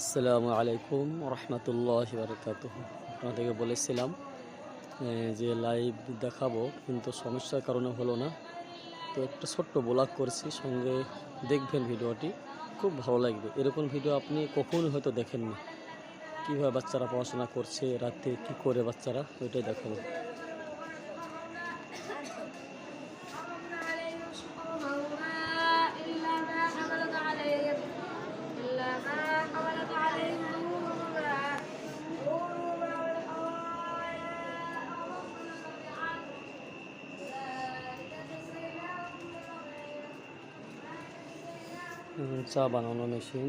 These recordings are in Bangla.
আসসালামু আলাইকুম রহমতুল্লাহ বারকাত আপনাদেরকে বলেছিলাম যে লাইভ দেখাবো, কিন্তু সমস্যার কারণে হলো না। তো একটা ছোট্ট ব্লগ করছি, সঙ্গে দেখবেন ভিডিওটি, খুব ভালো লাগবে। এরকম ভিডিও আপনি কখনোই হয়তো দেখেননি। কীভাবে বাচ্চারা পড়াশোনা করছে রাতে কী করে বাচ্চারা, ওইটাই দেখাবো। চা বানানো মেশিন।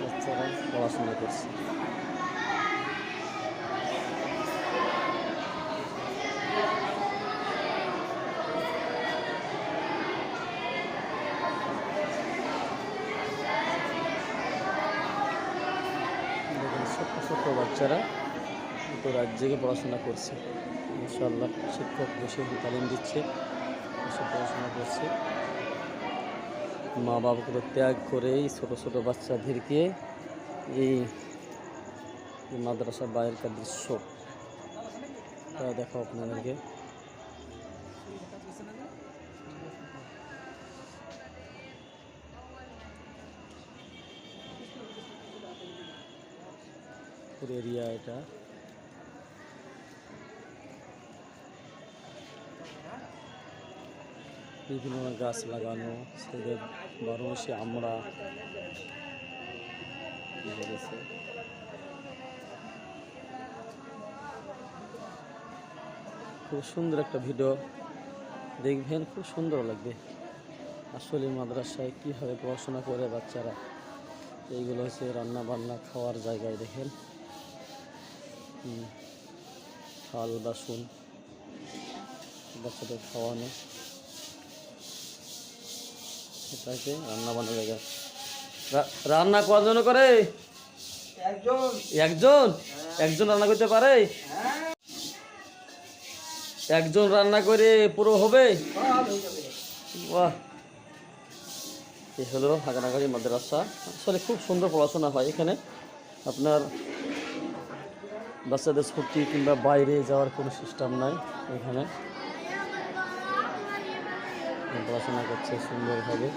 বাচ্চারা পড়াশোনা করছে দেখুন ছোট্ট ছোট্ট বাচ্চারা তো রাজ্যে পড়াশোনা করছে। ইনশাল্লাহ শিক্ষক বসে তালিম দিচ্ছে বসে পড়াশোনা করছে। মা বাবাকে ত্যাগ করেই ছোটো ছোটো বাচ্চাদেরকে এই এই মাদ্রাসার বাইরেকার দৃশ্য। তারা দেখাও আপনাদেরকে। পুরো এরিয়া এটা। বিভিন্ন গাছ লাগানো সেদের বারো মাসে আমরা খুব সুন্দর একটা ভিডিও। দেখবেন, খুব সুন্দর লাগবে। আসলে মাদ্রাসায় কীভাবে পড়াশোনা করে বাচ্চারা, এইগুলো হচ্ছে রান্না বান্না খাওয়ার জায়গায় দেখেন। থাল বাসন বাচ্চাদের খাওয়ানো। এটাকে রান্না বান্না জায়গা। রান্না জন্য করে? একজন। একজন? একজন রান্না করতে পারে? একজন রান্না করে পুরো হবে? হয়ে বাহ। এই হলো হাগানাগাড়ি মাদ্রাসা। আসলে খুব সুন্দর পড়াশোনা হয় এখানে। আপনার বাচ্চাদের স্কুটি কিংবা বাইরে যাওয়ার কোনো সিস্টেম নাই এখানে। পড়াশোনা করছে সুন্দরভাবে।